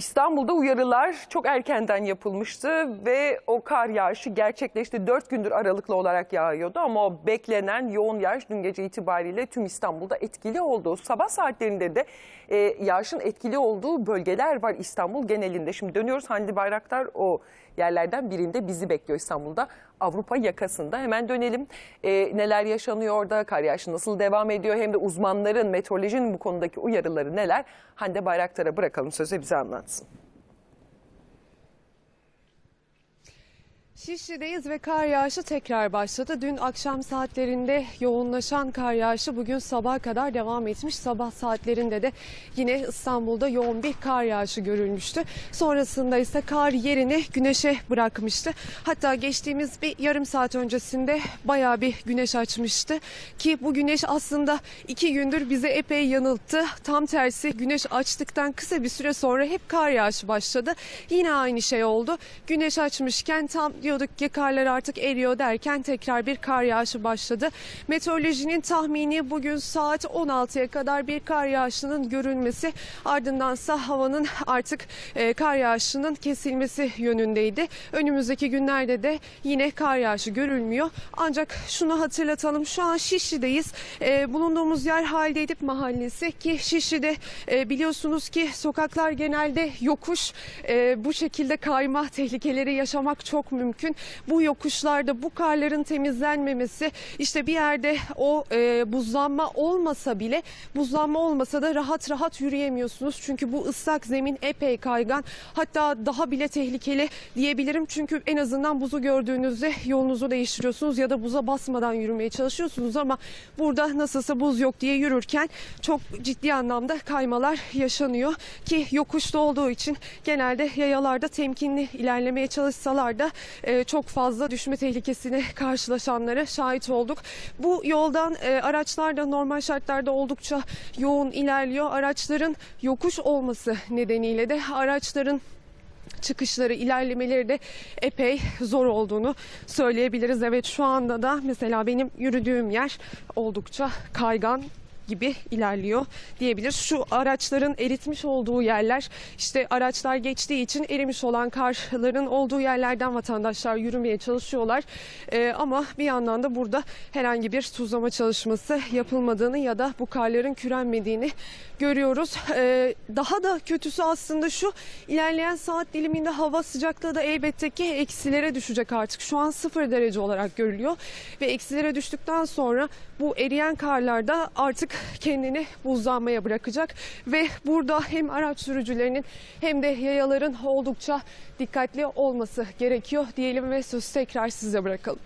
İstanbul'da uyarılar çok erkenden yapılmıştı ve o kar yağışı gerçekleşti. Dört gündür aralıklı olarak yağıyordu ama o beklenen yoğun yağış dün gece itibariyle tüm İstanbul'da etkili oldu. Sabah saatlerinde de e, yağışın etkili olduğu bölgeler var İstanbul genelinde. Şimdi dönüyoruz Hande Bayraktar o yerlerden birinde bizi bekliyor İstanbul'da. Avrupa yakasında hemen dönelim. E, neler yaşanıyor orada, kar yağışı nasıl devam ediyor hem de uzmanların, meteorolojinin bu konudaki uyarıları neler? Hande Bayraktar'a bırakalım sözü bize minutes. Şişli'deyiz ve kar yağışı tekrar başladı. Dün akşam saatlerinde yoğunlaşan kar yağışı bugün sabaha kadar devam etmiş. Sabah saatlerinde de yine İstanbul'da yoğun bir kar yağışı görülmüştü. Sonrasında ise kar yerini güneşe bırakmıştı. Hatta geçtiğimiz bir yarım saat öncesinde bayağı bir güneş açmıştı. Ki bu güneş aslında iki gündür bize epey yanılttı. Tam tersi güneş açtıktan kısa bir süre sonra hep kar yağışı başladı. Yine aynı şey oldu. Güneş açmışken tam diyorduk ki karlar artık eriyor derken tekrar bir kar yağışı başladı. Meteorolojinin tahmini bugün saat 16'ya kadar bir kar yağışının görülmesi ardındansa havanın artık e, kar yağışının kesilmesi yönündeydi. Önümüzdeki günlerde de yine kar yağışı görülmüyor. Ancak şunu hatırlatalım şu an Şişli'deyiz. E, bulunduğumuz yer Halide Edip Mahallesi ki Şişli'de e, biliyorsunuz ki sokaklar genelde yokuş. Bu şekilde kayma tehlikeleri yaşamak çok mümkün. Bu yokuşlarda bu karların temizlenmemesi işte bir yerde o e, buzlanma olmasa bile buzlanma olmasa da rahat rahat yürüyemiyorsunuz. Çünkü bu ıslak zemin epey kaygan hatta daha bile tehlikeli diyebilirim. Çünkü en azından buzu gördüğünüzde yolunuzu değiştiriyorsunuz ya da buza basmadan yürümeye çalışıyorsunuz ama burada nasılsa buz yok diye yürürken çok ciddi anlamda kaymalar yaşanıyor ki yokuşta olduğu için genelde yayalarda temkinli ilerlemeye çalışsalar da e, çok fazla düşme tehlikesine karşılaşanlara şahit olduk. Bu yoldan e, araçlar da normal şartlarda oldukça yoğun ilerliyor. Araçların yokuş olması nedeniyle de araçların çıkışları, ilerlemeleri de epey zor olduğunu söyleyebiliriz. Evet şu anda da mesela benim yürüdüğüm yer oldukça kaygan gibi ilerliyor diyebiliriz. Şu araçların eritmiş olduğu yerler işte araçlar geçtiği için erimiş olan karların olduğu yerlerden vatandaşlar yürümeye çalışıyorlar. Ee, ama bir yandan da burada herhangi bir tuzlama çalışması yapılmadığını ya da bu karların kürenmediğini görüyoruz. Ee, daha da kötüsü aslında şu ilerleyen saat diliminde hava sıcaklığı da elbette ki eksilere düşecek artık. Şu an sıfır derece olarak görülüyor ve eksilere düştükten sonra bu eriyen karlar da artık kendini buzlanmaya bırakacak ve burada hem araç sürücülerinin hem de yayaların oldukça dikkatli olması gerekiyor diyelim ve sözü tekrar size bırakalım.